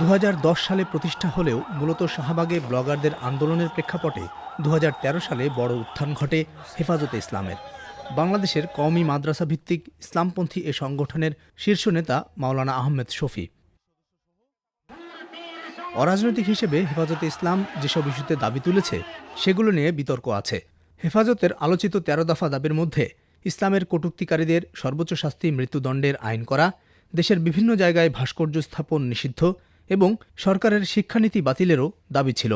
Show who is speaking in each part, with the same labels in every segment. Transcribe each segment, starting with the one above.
Speaker 1: দু হাজার দশ সালে প্রতিষ্ঠা হলেও মূলত শাহবাগে ব্লগারদের আন্দোলনের প্রেক্ষাপটে দু হাজার তেরো সালে বড় উত্থান ঘটে হেফাজতে ইসলামের। বাংলাদেশের কওমি মাদ্রাসা ভিত্তিক ইসলামপন্থী এ সংগঠনের শীর্ষ নেতা মাওলানা আহমেদ শফি। অরাজনৈতিক হিসেবে হেফাজতে ইসলাম যেসব ইস্যুতে দাবি তুলেছে, সেগুলো নিয়ে বিতর্ক আছে। হেফাজতের আলোচিত তেরো দফা দাবির মধ্যে ইসলামের কটূক্তিকারীদের সর্বোচ্চ শাস্তি মৃত্যুদণ্ডের আইন করা, দেশের বিভিন্ন জায়গায় ভাস্কর্য স্থাপন নিষিদ্ধ এবং সরকারের শিক্ষানীতি বাতিলেরও দাবি ছিল।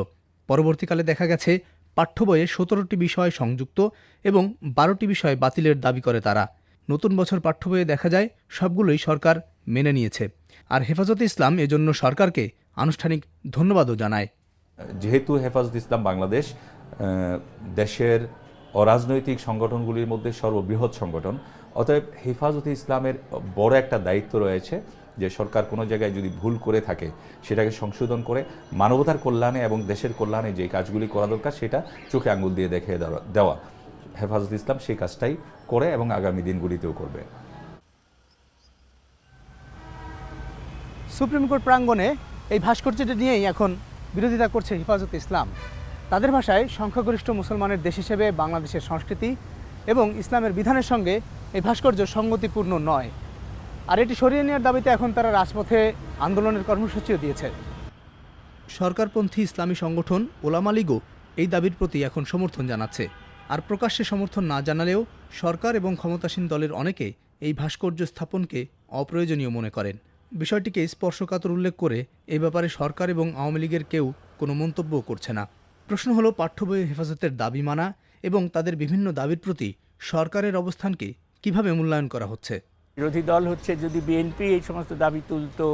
Speaker 1: পরবর্তীকালে দেখা গেছে, পাঠ্য বইয়ে সতেরোটি বিষয় সংযুক্ত এবং বারোটি বিষয় বাতিলের দাবি করে তারা। নতুন বছর পাঠ্য বইয়ে দেখা যায়, সবগুলোই সরকার মেনে নিয়েছে। আর হেফাজতে ইসলাম এজন্য সরকারকে আনুষ্ঠানিক ধন্যবাদও জানায়।
Speaker 2: যেহেতু হেফাজত ইসলাম বাংলাদেশ দেশের অরাজনৈতিক সংগঠনগুলির মধ্যে সর্ববৃহৎ সংগঠন, অতএব হেফাজতে ইসলামের বড় একটা দায়িত্ব রয়েছে। যে সরকার কোনো জায়গায় যদি ভুল করে থাকে, সেটাকে সংশোধন করে মানবতার কল্যাণে এবং দেশের কল্যাণে যে কাজগুলি করা দরকার, সেটা চোখে আঙুল দিয়ে দেওয়া- দেওয়া। হেফাজত ইসলাম সেই কাজটাই করে এবং আগামী দিনগুলিতেও করবে।
Speaker 1: সুপ্রিম কোর্ট প্রাঙ্গণে এই ভাস্কর্যটি নিয়েই এখন বিরোধিতা করছে হেফাজতে ইসলাম। তাদের ভাষায় সংখ্যাগরিষ্ঠ মুসলমানের দেশ হিসেবে বাংলাদেশের সংস্কৃতি এবং ইসলামের বিধানের সঙ্গে এই ভাস্কর্য সঙ্গতিপূর্ণ নয়। আর এটি সরিয়ে নেওয়ার দাবিতে এখন তারা রাজপথে আন্দোলনের কর্মসূচিও দিয়েছে। সরকারপন্থী ইসলামী সংগঠন ওলামা লীগও এই দাবির প্রতি এখন সমর্থন জানাচ্ছে। আর প্রকাশ্যে সমর্থন না জানালেও সরকার এবং ক্ষমতাসীন দলের অনেকে এই ভাস্কর্য স্থাপনকে অপ্রয়োজনীয় মনে করেন। বিষয়টিকে স্পর্শকাতর উল্লেখ করে এ ব্যাপারে সরকার এবং আওয়ামী লীগের কেউ কোনো মন্তব্য করছে না। প্রশ্ন হলো, পাঠ্য বইয়ে হেফাজতের দাবি মানা এবং তাদের বিভিন্ন দাবির প্রতি সরকারের অবস্থানকে কীভাবে মূল্যায়ন করা হচ্ছে?
Speaker 3: বিরোধী দল হচ্ছে যদি বিএনপি এই সমস্ত দাবি তুলতো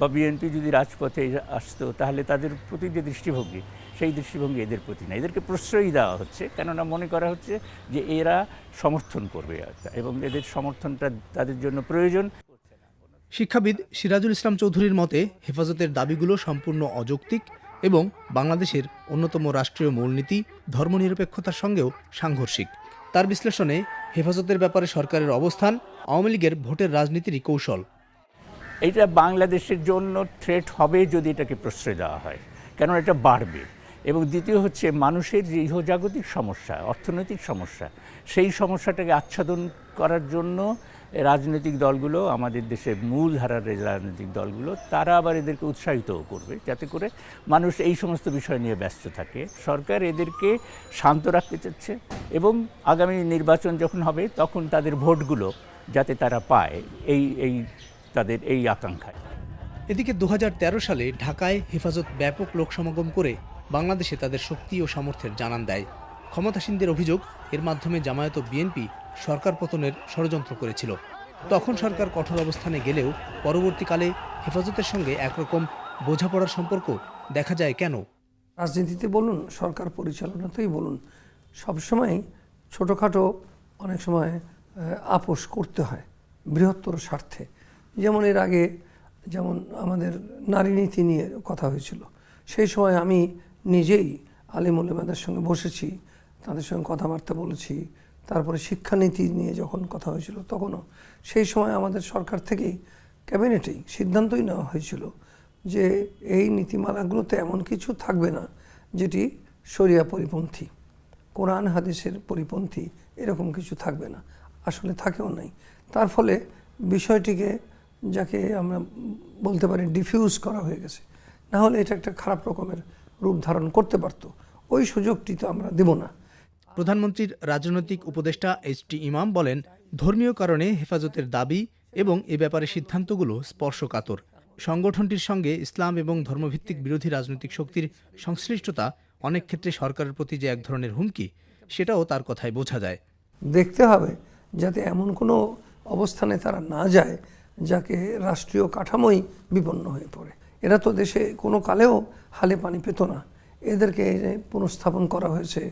Speaker 3: বা বিএনপি যদি রাজপথে আসতো, তাহলে তাদের প্রতি যে দৃষ্টিভঙ্গি, সেই দৃষ্টিভঙ্গি এদের প্রতি না। এদেরকে প্রশ্রয় দেওয়া হচ্ছে, কেননা মনে করা হচ্ছে যে এরা সমর্থন করবে এবং এদের সমর্থনটা তাদের জন্য প্রয়োজন।
Speaker 1: শিক্ষাবিদ সিরাজুল ইসলাম চৌধুরীর মতে, হেফাজতের দাবিগুলো সম্পূর্ণ অযৌক্তিক এবং বাংলাদেশের অন্যতম রাষ্ট্রীয় মূলনীতি ধর্মনিরপেক্ষতার সঙ্গেও সাংঘর্ষিক। তার বিশ্লেষণে হেফাজতের ব্যাপারে সরকারের অবস্থান, আওয়ামী লীগের ভোটের রাজনীতিরই কৌশল।
Speaker 3: এটা বাংলাদেশের জন্য থ্রেট হবে যদি এটাকে প্রশ্রয় দেওয়া হয়। কেননা এটা বাড়বে। এবং দ্বিতীয় হচ্ছে মানুষের যে ইহজাগতিক সমস্যা, অর্থনৈতিক সমস্যা, সেই সমস্যাটাকে আচ্ছাদন করার জন্য রাজনৈতিক দলগুলো, আমাদের দেশের মূল ধারার রাজনৈতিক দলগুলো, তারা আবার এদেরকে উৎসাহিতও করবে। যাতে করে মানুষ এই সমস্ত বিষয় নিয়ে ব্যস্ত থাকে। সরকার এদেরকে শান্ত রাখতে চাচ্ছে এবং আগামী নির্বাচন যখন হবে, তখন তাদের ভোটগুলো যাতে তারা পায়, এই এই তাদের এই আকাঙ্ক্ষায়।
Speaker 1: এদিকে দু হাজার তেরো সালে ঢাকায় হেফাজত ব্যাপক লোক সমাগম করে বাংলাদেশে তাদের শক্তি ও সামর্থ্যের জানান দেয়। ক্ষমতাসীনদের অভিযোগ, এর মাধ্যমে জামায়াত ও বিএনপি সরকার পতনের ষড়যন্ত্র করেছিল। তখন সরকার কঠোর অবস্থানে গেলেও পরবর্তীকালে হেফাজতের সঙ্গে একরকম বোঝাপড়ার সম্পর্ক দেখা যায় কেন?
Speaker 4: রাজনীতিতে বলুন, সরকার পরিচালনাতেই বলুন সবসময় ছোটোখাটো অনেক সময় আপোষ করতে হয়, বৃহত্তর স্বার্থে। যেমন এর আগে যেমন আমাদের নারী নীতি নিয়ে কথা হয়েছিল, সেই সময় আমি নিজেই আলিম সঙ্গে বসেছি, তাদের সঙ্গে কথাবার্তা বলেছি তারপরে শিক্ষানীতি নিয়ে যখন কথা হয়েছিল, তখনও সেই সময় আমাদের সরকার থেকেই ক্যাবিনেটেই সিদ্ধান্তই নেওয়া হয়েছিল যে এই নীতিমালাগুলোতে এমন কিছু থাকবে না যেটি শরিয়া পরিপন্থী, কোরআন হাদিসের পরিপন্থী এরকম কিছু থাকবে না। আসলে থাকেও নাই। তার ফলে বিষয়টিকে যাকে আমরা বলতে পারি ডিফিউজ করা হয়ে গেছে। না হলে এটা একটা খারাপ রকমের রূপ ধারণ করতে পারতো। ওই সুযোগটি তো আমরা দেব না।
Speaker 1: প্রধানমন্ত্রীর রাজনৈতিক উপদেষ্টা এইচ টি ইমাম বলেন, ধর্মীয় কারণে হেফাজতের দাবি এবং এ ব্যাপারে সিদ্ধান্তগুলো স্পর্শকাতর। সংগঠনটির সঙ্গে ইসলাম এবং ধর্মভিত্তিক বিরোধী রাজনৈতিক শক্তির সংশ্লিষ্টতা অনেক ক্ষেত্রে সরকারের প্রতি যে এক ধরনের হুমকি, সেটাও তার কথায় বোঝা যায়।
Speaker 4: দেখতে হবে যাতে এমন কোনো অবস্থানে তারা না যায় যাকে রাষ্ট্রীয় কাঠামোই বিপন্ন হয়ে পড়ে। এরা তো দেশে কোনো কালেও হালে পানি পেত না। এদেরকে পুনঃস্থাপন করা হয়েছে।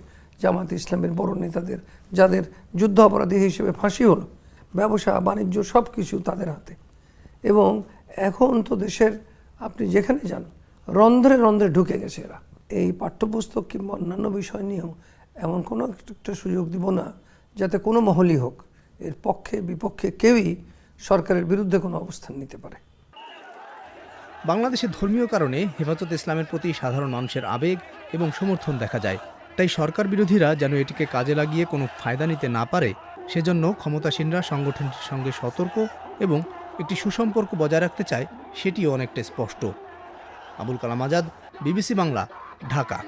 Speaker 4: জামাত ইসলামের বড় নেতাদের, যাদের যুদ্ধ অপরাধী হিসেবে ফাঁসি হলো, ব্যবসা, বাণিজ্য সব কিছু তাদের হাতে। এবং এখন তো দেশের, আপনি যেখানে যান, রন্ধ্রে রন্ধ্রে ঢুকে গেছে এরা। এই পাঠ্যপুস্তক কিংবা অন্যান্য বিষয় নিয়েও এমন কোনো একটা সুযোগ দিব না, যাতে কোনো মহলই হোক। এর পক্ষে, বিপক্ষে কেউই সরকারের বিরুদ্ধে কোনো অবস্থান নিতে পারে।
Speaker 1: বাংলাদেশে ধর্মীয় কারণে হেফাজত ইসলামের প্রতি সাধারণ মানুষের আবেগ এবং সমর্থন দেখা যায়। তাই সরকার বিরোধীরা যেন এটিকে কাজে লাগিয়ে কোনো ফায়দা নিতে না পারে, সেজন্য ক্ষমতাসীনরা সংগঠনটির সঙ্গে সতর্ক এবং একটি সুসম্পর্ক বজায় রাখতে চায়, সেটিও অনেকটা স্পষ্ট। আবুল কালাম আজাদ, বিবিসি বাংলা, ঢাকা।